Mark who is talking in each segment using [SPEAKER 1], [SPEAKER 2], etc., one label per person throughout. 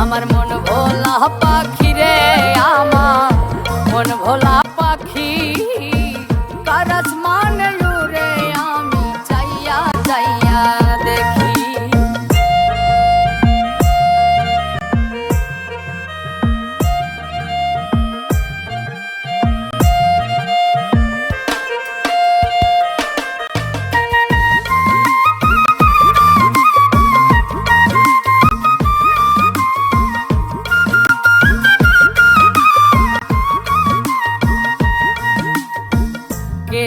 [SPEAKER 1] আমার মন ভোলা পাখি রে আমার মন ভোলা পাখি। কারাস মানে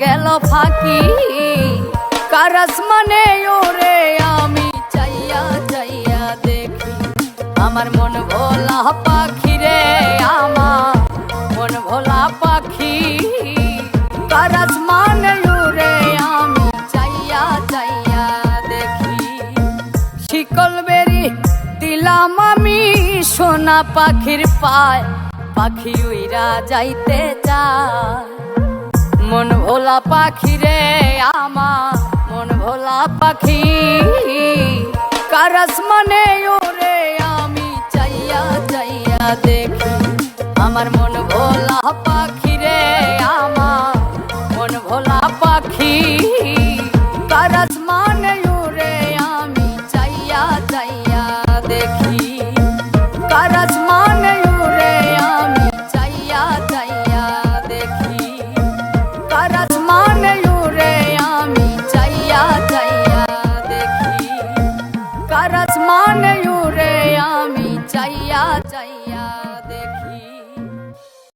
[SPEAKER 1] গেল ফাঁকি। কারাস মানে ওরে আমি চাইয়া চাইয়া দেখি। আমার মন ভোলা পাখি রে আমার মন ভোলা পাখি। কারাস মানে ওরে আমি চাইয়া চাইয়া দেখি। শিকল বেরি দিলাম আমি সোনা পাখির পায়। পাখি উইরা যাইতে চায়। মন ভোলা পাখি রে আমা, মন ভোলা পাখি। কারস মনে ওরে আমি চাইয়া চাইয়া দেখি। আমার মন দেখি কারাস মানে ওরে আমি চাইয়া